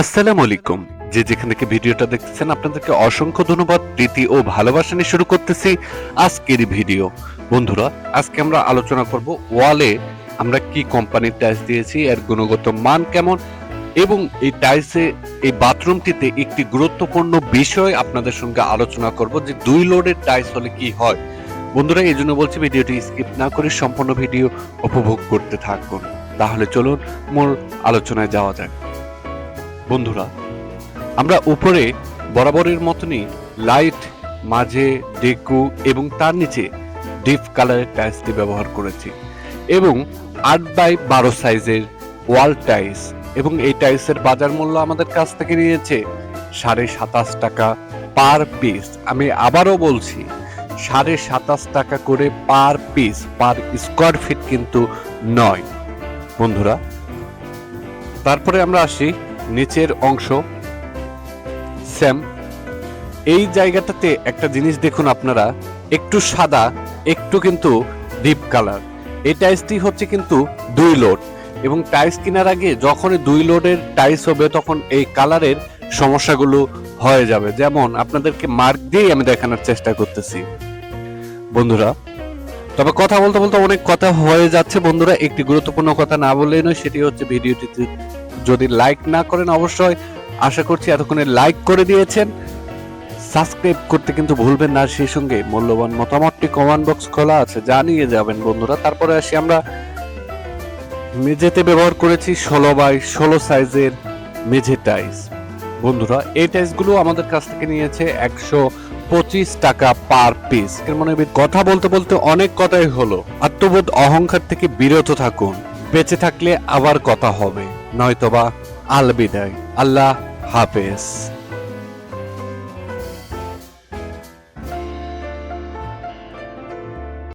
আসসালামু আলাইকুম। যে যেখান থেকে ভিডিওটা দেখতেছেন, আপনাদেরকে অসংখ্য ধন্যবাদ, প্রীতি ও ভালোবাসা নিয়ে শুরু করতেছি আজকের ভিডিও। বন্ধুরা, আজকে আমরা আলোচনা করব ওয়ালে আমরা কি কোম্পানির টাইলস দিয়েছি, এর গুণগত মান কেমন, এবং এই টাইলসে, এই বাথরুমটিতে একটি গুরুত্বপূর্ণ বিষয় আপনাদের সঙ্গে আলোচনা করব যে দুই লোডের টাইলস হলে কি হয়। বন্ধুরা, এই জন্য বলছি ভিডিওটি স্কিপ না করে সম্পূর্ণ ভিডিও উপভোগ করতে থাকুন। তাহলে চলুন মূল আলোচনায় যাওয়া যাক। বন্ধুরা, আমরা উপরে বরাবরের মতনই লাইট মাঝে ডেকু এবং তার নিচে ডিপ কালারের টাইলসটি ব্যবহার করেছি এবং আট বাই বারো সাইজের ওয়াল টাইলস এবং এই টাইলসের বাজার মূল্য আমাদের কাছ থেকে নিয়েছে সাড়ে সাতাশ টাকা পার পিস আমি আবারও বলছি, সাড়ে সাতাশ টাকা করে per piece per square feet কিন্তু নয়। বন্ধুরা, তারপরে আমরা আসি নিচের অংশ। স্যাম, এই জায়গাটাতে একটা জিনিস দেখুন আপনারা, একটু সাদা, একটু কিন্তু ডিপ কালার। এই টাইলসটি হচ্ছে কিন্তু দুই লোড এবং টাইলস কেনার আগে যখন দুই লোডের টাইলস হবে তখন এই কালারের সমস্যাগুলো হয়ে যাবে। যেমন আপনাদেরকে মার্ক দিয়েই আমি দেখানোর চেষ্টা করতেছি। বন্ধুরা, তবে কথা বলতে বলতে অনেক কথা হয়ে যাচ্ছে। বন্ধুরা, একটি গুরুত্বপূর্ণ কথা না বললেই নয়, সেটি হচ্ছে ভিডিওটিতে যদি লাইক না করেন অবশ্যই, আশা করছি এতক্ষণে লাইক করে দিয়েছেন। সাবস্ক্রাইব করতে কিন্তু ভুলবেন না, সেই সঙ্গে মূল্যবান মতামতটি কমেন্ট বক্স খোলা আছে, জানিয়ে যাবেন বন্ধুরা। তারপরে আসি আমরা। মেঝেতে ব্যবহার করেছি ষোলো বাই ষোলো সাইজের মেঝে টাইস বন্ধুরা, এই টাইসগুলো আমাদের কাছ থেকে নিয়েছে একশো পঁচিশ টাকা পার পিস এর মানে কথা বলতে বলতে অনেক কথাই হলো। আত্মবোধ অহংকার থেকে বিরত থাকুন। বেঁচে থাকলে আবার কথা হবে নয়তোবা আলবিদায় আল্লাহ হাফেজ।